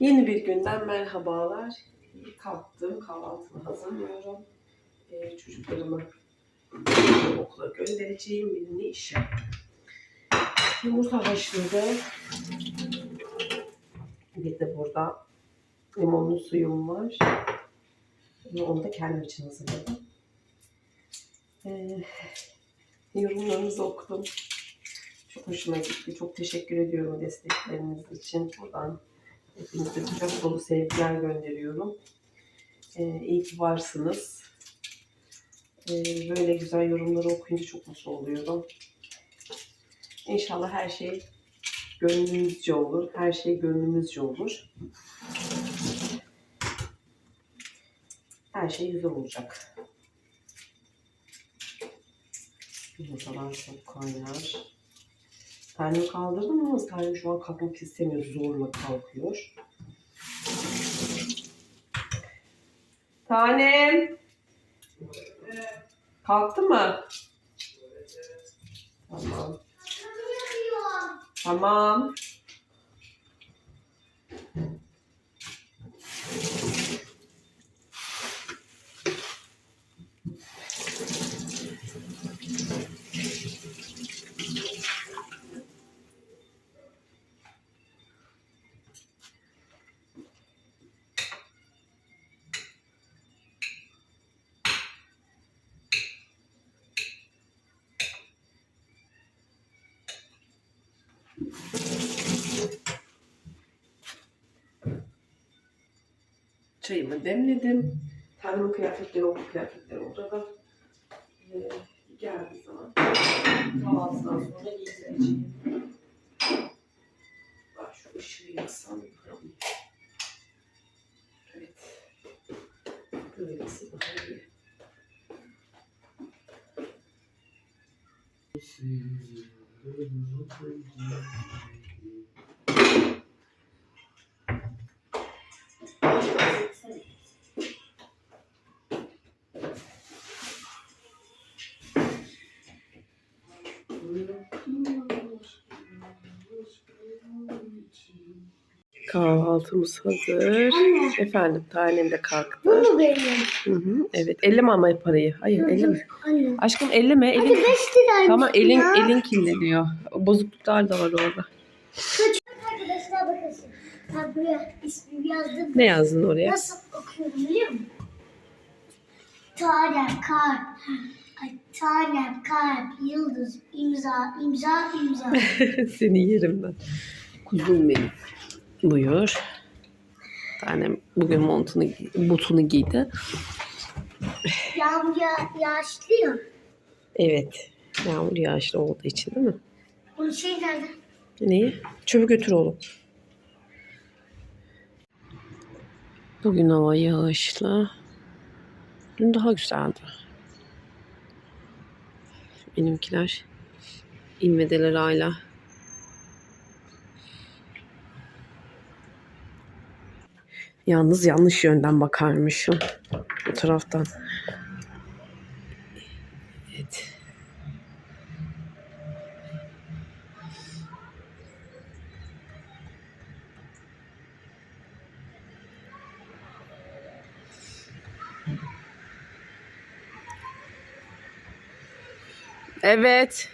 Yeni bir günden merhabalar. Kalktım, kahvaltımı hazırlıyorum. Ee, çocuklarımı okula göndereceğim birini işe. Yumurta haşladım. Bir de burada limonlu suyum var. Onu da kendim için hazırladım. Ee, yorumlarınızı okudum. Çok hoşuma gitti. Çok teşekkür ediyorum destekleriniz için. Buradan hepinize kucak dolu sevgiler gönderiyorum. Ee, iyi ki varsınız. Ee, böyle güzel yorumları okuyunca çok mutlu oluyorum. İnşallah her şey gönlümüzce olur. Her şey gönlümüzce olur. Her şey güzel olacak. Yumurtalar çok kaynar. Tanem kaldırdım ama Tanem şu an kalkmak istemiyor. Zorla kalkıyor. Tanem. Kalktı mı? Tamam. Tamam. Çayımı demledim. Tanemin kıyafetleri, okul kıyafetleri orada. Ee, geldiği zaman kahvaltıdan sonra giydireceğim. 你牛逼你牛逼 Kahvaltımız hazır. Efendim tanem de kalktı. Bu mu benim? Hı hı, evet. Elleme ama parayı. Hayır elleme. Anne. Aşkım elleme. Hadi Elin, 5 liraymış tamam elin, ya. elin kirleniyor. Bozukluklar da var orada. Arkadaşlar bakın. Ben buraya ismimi yazdım. Ne yazdın oraya? Nasıl okuyorum biliyor musun? Tanem kalp. Tanem kalp. Yıldız. imza imza imza. Seni yerim ben. Kuzum benim. Buyur. Tanem bugün montunu, botunu giydi. Yağmur ya, yağışlıyor. Evet. Yağmur yağışlı olduğu için değil mi? Bunun şey nerede? Neyi? Çöpü götür oğlum. Bugün hava yağışlı. Dün daha güzeldi. Benimkiler inmedeler hala. Yalnız yanlış yönden bakarmışım. Bu taraftan. Evet. Evet.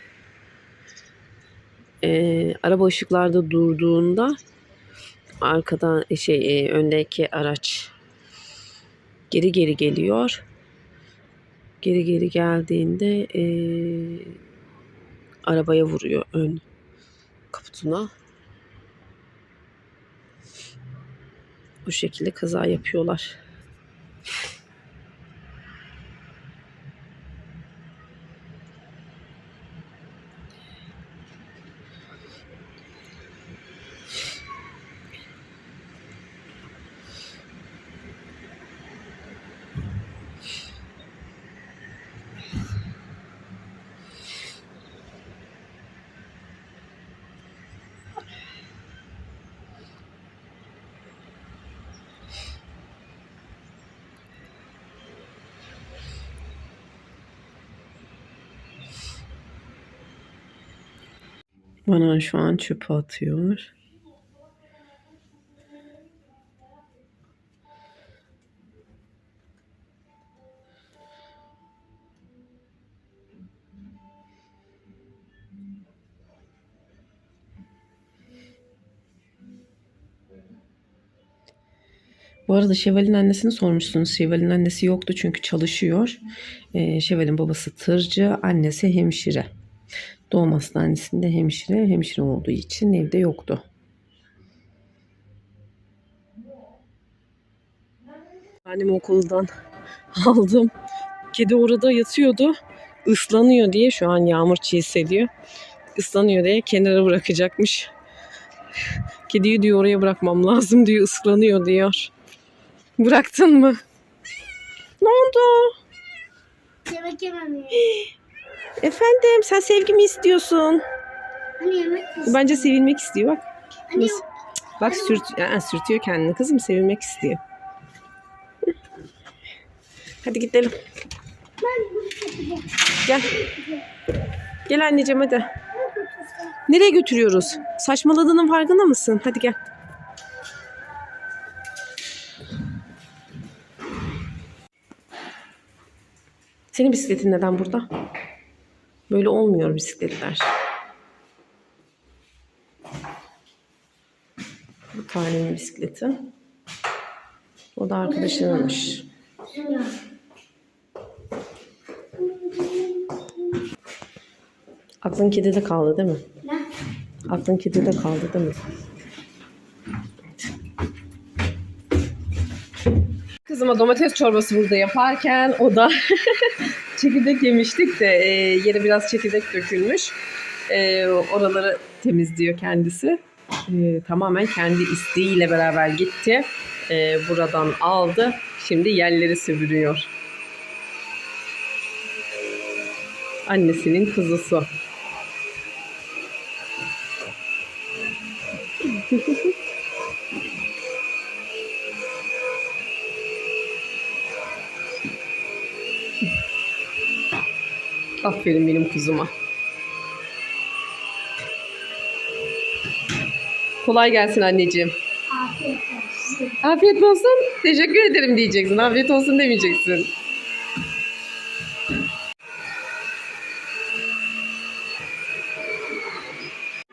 Ee, araba ışıklarda durduğunda arkadan e, şey e, öndeki araç geri geri geliyor. Geri geri geldiğinde e, arabaya vuruyor ön kaputuna. Bu şekilde kaza yapıyorlar. Bana şu an çöp atıyor. Bu arada Şevval'in annesini sormuşsunuz. Şevval'in annesi yoktu çünkü çalışıyor. Ee, Şevval'in babası tırcı, annesi hemşire. Doğum hastanesinde hemşire, hemşire olduğu için evde yoktu. Annemi okuldan aldım. Kedi orada yatıyordu. Islanıyor diye şu an yağmur çiğseliyor. Islanıyor diye kenara bırakacakmış. Kediyi diyor oraya bırakmam lazım diyor. ıslanıyor diyor. Bıraktın mı? Ne oldu? Yemek yememiyor. Efendim sen sevgi mi istiyorsun? Hani yemek mi? Bence sevilmek istiyor bak. Nasıl? Bak sürt, Aa, sürtüyor kendini kızım sevilmek istiyor. Hadi gidelim. Gel. Gel anneciğim hadi. Nereye götürüyoruz? Saçmaladığının farkında mısın? Hadi gel. Senin bisikletin neden burada? Böyle olmuyor bisikletler. Bu tanenin bisikleti. O da arkadaşınmış. Şuna. Aklın kedide kaldı değil mi? Aklın kedide kaldı değil mi? Kızıma domates çorbası burada yaparken o da çekirdek yemiştik de e, yere biraz çekirdek dökülmüş. E, oraları temizliyor kendisi. E, tamamen kendi isteğiyle beraber gitti. E, buradan aldı. Şimdi yerleri süpürüyor. Annesinin kuzusu. Aferin benim kuzuma. Kolay gelsin anneciğim. Afiyet olsun. Afiyet olsun. Teşekkür ederim diyeceksin. Afiyet olsun demeyeceksin.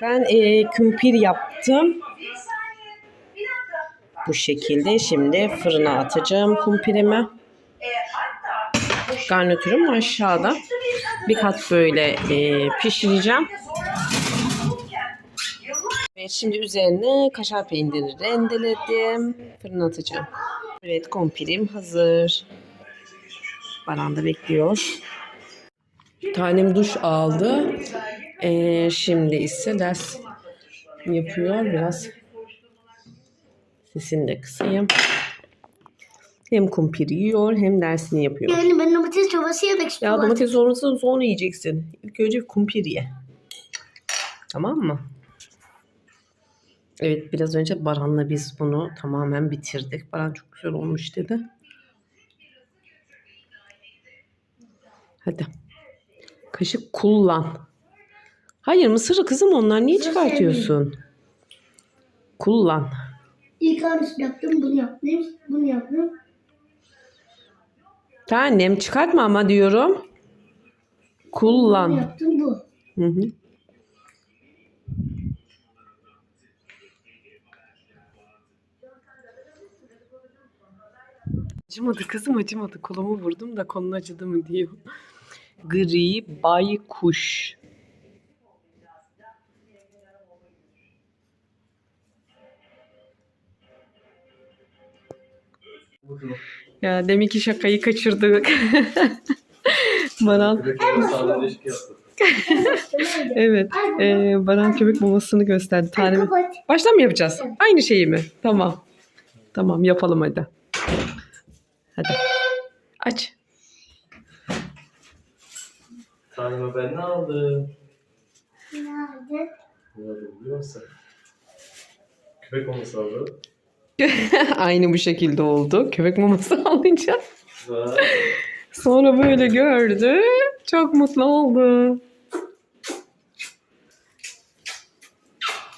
Ben e, kümpir yaptım. Bu şekilde şimdi fırına atacağım kumpirimi. Garnitürüm aşağıda. Bir kat böyle e, pişireceğim. Evet şimdi üzerine kaşar peyniri rendeledim. Fırına atacağım. Evet kompirim hazır. Baran da bekliyor. Tanem duş aldı. Ee, şimdi ise ders yapıyor. Biraz sesini de kısayım. Hem kumpiri yiyor hem dersini yapıyor. Yani ben domates çorbası yemek Ya istiyorum. domates sonrası sonra yiyeceksin. İlk önce kumpir ye. Tamam mı? Evet biraz önce Baran'la biz bunu tamamen bitirdik. Baran çok güzel olmuş dedi. Hadi. Kaşık kullan. Hayır mısırı kızım onlar niye Mısır çıkartıyorsun? Kullan. İlk aynısını yaptım, bunu yaptım, bunu yaptım. Tanem çıkartma ama diyorum. Kullan. yaptım, bu. Hı hı. Acımadı kızım acımadı. Kolumu vurdum da kolun acıdı mı diyor. Gri baykuş. Ya demek ki şakayı kaçırdık. Baran Evet. Ee, Baran köpek mamasını gösterdi. Kapat. Baştan mı yapacağız? Aynı şeyi mi? Tamam. Tamam yapalım hadi. Hadi. Aç. Tanrıma ben ne aldım? Nerede? Ne aldım biliyor musun? Köpek maması aldım. Aynı bu şekilde oldu. Köpek maması alınca. Sonra böyle gördü. Çok mutlu oldu.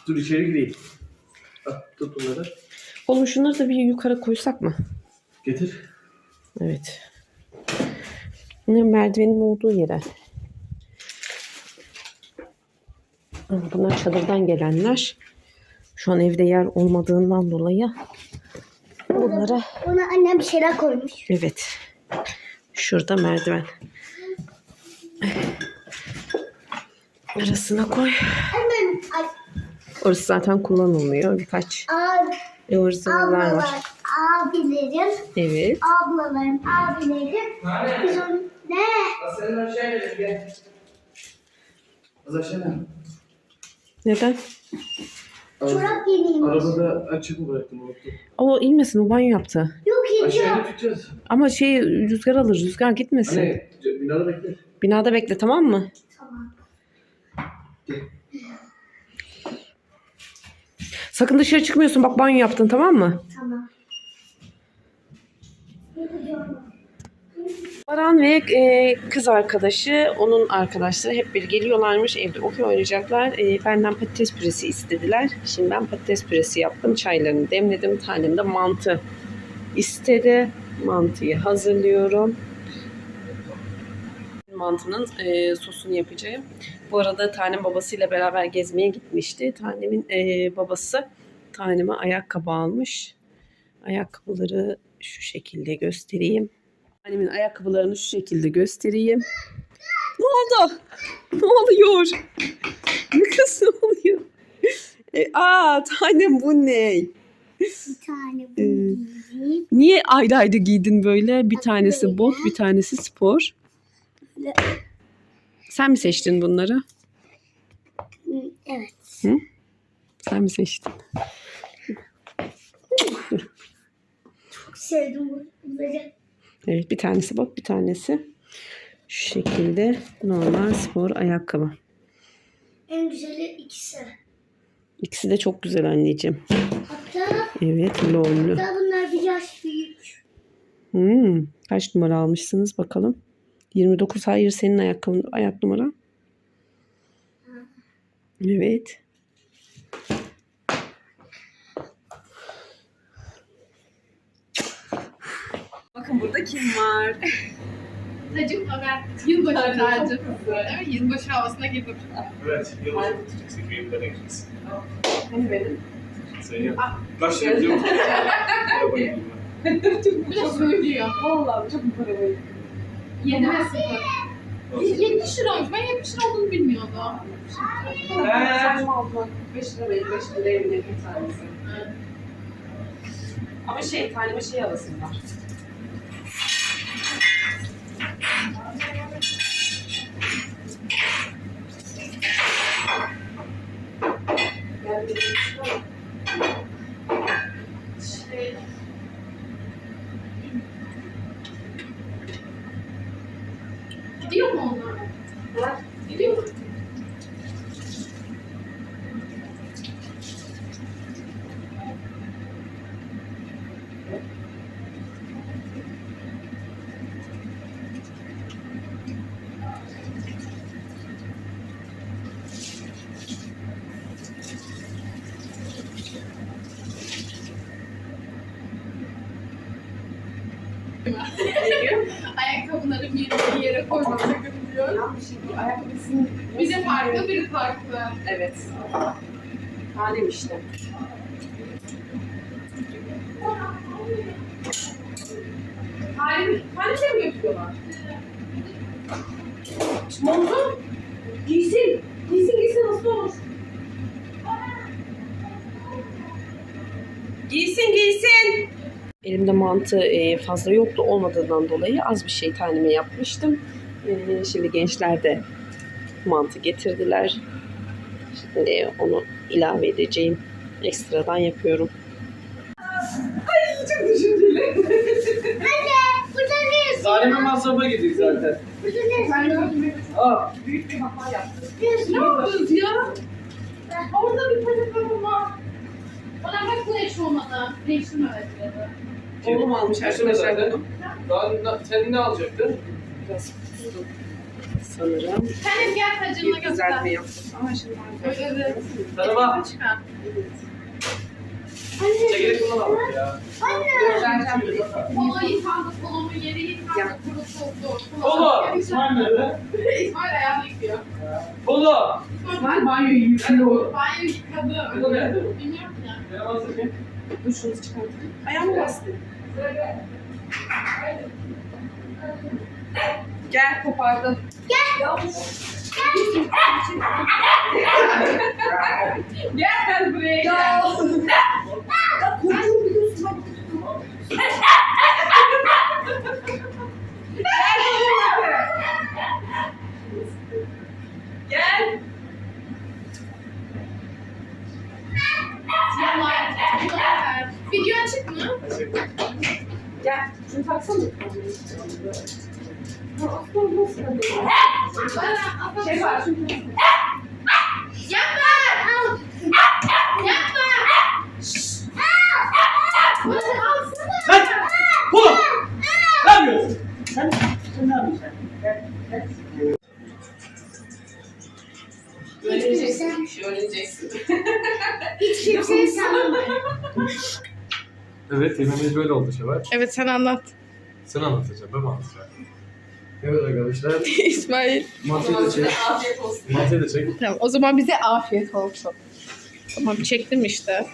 dur içeri gireyim. Ah, tut bunları. Oğlum şunları da bir yukarı koysak mı? Getir. Evet. Bunlar merdivenin olduğu yere. Bunlar çadırdan gelenler. Şu an evde yer olmadığından dolayı Bunları Ona annem bir şeyler koymuş. evet. Şurada merdiven. Arasına koy. Ay, Orası zaten kullanılmıyor. Birkaç ab, ıvır zıvırlar var. ablalar, abilerim, Evet. ablalarım, abilerim. Biz onu ne? Neden? Çorap yeniymiş. Arabada açık mı bıraktım unuttum. O inmesin. O banyo yaptı. Yok. Aşağıya tutacağız. Ama şey rüzgar alır. Rüzgar gitmesin. Hani binada bekle. Binada bekle tamam mı? Tamam. Sakın dışarı çıkmıyorsun. Bak banyo yaptın tamam mı? Tamam. Yapacağım. Baran ve e, kız arkadaşı, onun arkadaşları hep bir geliyorlarmış. Evde okey oynayacaklar. E, benden patates püresi istediler. Şimdi ben patates püresi yaptım. Çaylarını demledim. Tanem de mantı istedi. Mantıyı hazırlıyorum. Mantının e, sosunu yapacağım. Bu arada Tanem babasıyla beraber gezmeye gitmişti. Tanem'in e, babası Tanem'e ayakkabı almış. Ayakkabıları şu şekilde göstereyim. Annemin ayakkabılarını şu şekilde göstereyim. Ne oldu? Ne oluyor? Ne kız ne oluyor? E, aa tanem bu ne? Bir tane Ee, bunu giyeyim. Niye ayrı ayrı giydin böyle? Bir tanesi bot, bir tanesi spor. Sen mi seçtin bunları? Hı, Evet. Sen mi seçtin? Çok sevdim bu- bunları. Evet bir tanesi bot, bir tanesi şu şekilde normal spor ayakkabı. En güzeli ikisi. İkisi de çok güzel anneciğim. Hatta, Evet lollu. hatta bunlar bir yaş büyük. Hmm, kaç numara almışsınız bakalım. 29 hayır senin ayakkabın ayak numaran. Evet. Bakın burada kim var? Tacım Ömer. Yılbaşı tacı. Evet, yılbaşı havasına girdim. Evet. Yılbaşı tutacaksın. Büyükler eklesin. Hani benim? Sen yap. Lira diyor? Bir de söylüyor. Vallahi çok para veriyor. 7 ve 0. 70 liraymış. Ben 70 lira olduğunu bilmiyordum. Mi aldın? 5 lira verir, 5 lira evine bir tanesi. Ama şey, taneme şey alasın var. Yani bir şey var. Şey, Gidiyor mu onlar? Ha? Gidiyor mu? Ayakkabıları bir bir yere koymak sakın diyor. Yanlış şey ayakkabısını... Biri farklı, biri farklı. Evet. Tanem işte. Tanem, tanem mi yapıyorlar? Montu giysin. Giysin giysin nasıl olur? Giysin giysin. Elimde mantı e, fazla yoktu olmadığından dolayı az bir şey taneme yapmıştım. E, Şimdi gençler de mantı getirdiler. Şimdi onu ilave edeceğim. Ekstradan yapıyorum. Ay çok düşünceli. Anne burada ne? Zalime masrafa gittik zaten. Burada ne? Aa. Büyük bir hata yaptım. Ne yapıyoruz ya? Orada bir paket var. Bana bak bu eş olmadı. Değiştirme dedi. Oğlum almış zaten. bunu. Daha sen ne alacaktın? Biraz kustum sanırım. Sen hep gel tacını Bir düzeltme göster. yaptım. Ama şimdi ben Evet. Merhaba. Çıkar. Çekirdek kullanalım ya. Kola yıkandı, kolonun yeri yıkandı, kurutuldu. Kolo! İsmail nerede? İsmail ayağını yıkıyor. Kolo! İsmail banyoyu yıkıyor. Banyo yıkadı. Kolo nerede? Bilmiyorum ya. Senin? Dur şunu çıkartayım. Ayağımı bastı. Gel kopardım. Gel buraya Ya. gel. Ya korkuyorum biliyorsun ben. Gel. Yalan. Yalan. Video açık mı? Gel. Şunu taksana. Ya aslan nasıl ya? Bana Şey var. Yapma! Yapma! Bana alsana! Lan! Kolo! Ne yapıyorsun? Sen, sen ne yapıyorsun? Öleceksin. Öleceksin. Hiç kimseye sanma. Evet yemeğimiz böyle oldu Şevval. Evet sen anlat. Sen anlatacaksın ben mi anlatacağım? Evet arkadaşlar İsmail. mantıyı da çek. Mantıyı da çek. Tamam o zaman bize afiyet olsun. Tamam çektim işte.